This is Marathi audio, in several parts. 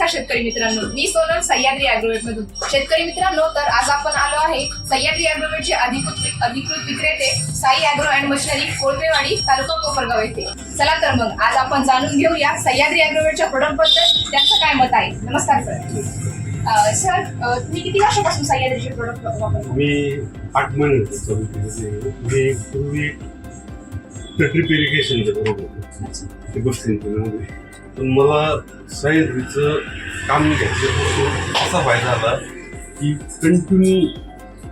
नमस्कार शेतकरी मित्रांनो. मी सोनल सह्याद्री अॅग्रोवेट मधून. शेतकरी मित्रांनो तर आज आपण आलो आहे सह्याद्री अॅग्रोवेटचे अधिकृत अधिकृत विक्रेते Sai agro and machinery Kolpewadi taluka Kopargaon येथे. चला तर मग आज आपण जाणून घेऊया सह्याद्री अॅग्रोवेटच्या प्रोडक्टबद्दल. त्यांचं काय मत आहे? नमस्कार सर. सर तुम्ही किती वर्षापासून सह्याद्रीचे प्रोडक्ट वापरता? मी आठ महिने मी पूर्वी ड्रिप इरिगेशन बरोबर ते गोष्टींचं म्हणजे पण मला सायन्सचं काम घ्यायचं असा फायदा आला की कंटिन्यू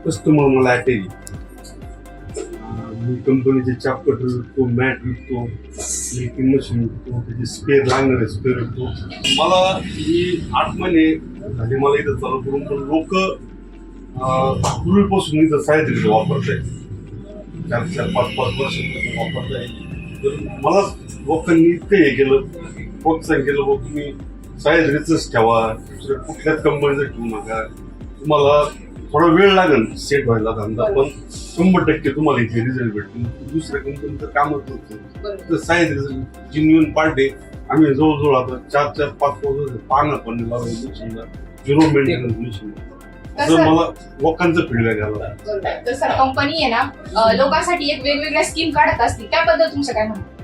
कस्टमर मला अटॅच मी कंपनीचे चापकट विकतो मॅट विकतो लिटिंग मशीन विकतो त्याचे स्पेअर लागणारे स्पेअर विकतो मला ही आठ महिने झाले मला इथं चालू करून पण लोक पूर्वीपासून इथं साहित्य वापरताय चार चार पाच पाच वर्ष वापरताय तर मला लोकांनी इतकं हे केलं प्रोत्साहन केलं बघ तुम्ही साहित्रीच ठेवा दुसऱ्या कुठल्याच कंपनीचं ठेवू नका. तुम्हाला थोडा वेळ लागेल सेट व्हायला धंदा पण शंभर टक्के तुम्हाला इथे रिझल्ट भेटतील. दुसऱ्या कंपनीचं कामच नसतं तर साहित्य जिन्युअन पार्टे आम्ही जवळजवळ आता चार चार पाच पाच पानं पण लावलं मशीनला झिरो मेंटेनन्स मशीन तर तसं मला लोकांचं फीडबॅक आला. बरोबर. तर सर कंपनी आहे ना लोकांसाठी एक वेगवेगळ्या स्कीम काढत असतील त्याबद्दल तुमचं काय म्हणणं?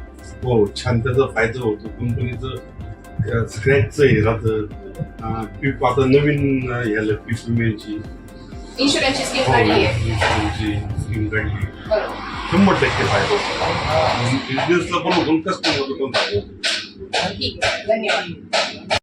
हो छान त्याचा फायदा होतो. कंपनीचं स्क्रॅचचं हे राहतं. पीक आता नवीन अं, ह्याला पीक विम्याची. इन्शुरन्सची स्कीम हो, काढली आहे. इन्शुरन्सची स्कीम काढली. बरोबर. शंभर टक्के फायदा होतो. बिझनेसला पण होतो कस्टमरला पण फायदा होतो. ठीक आहे. धन्यवाद.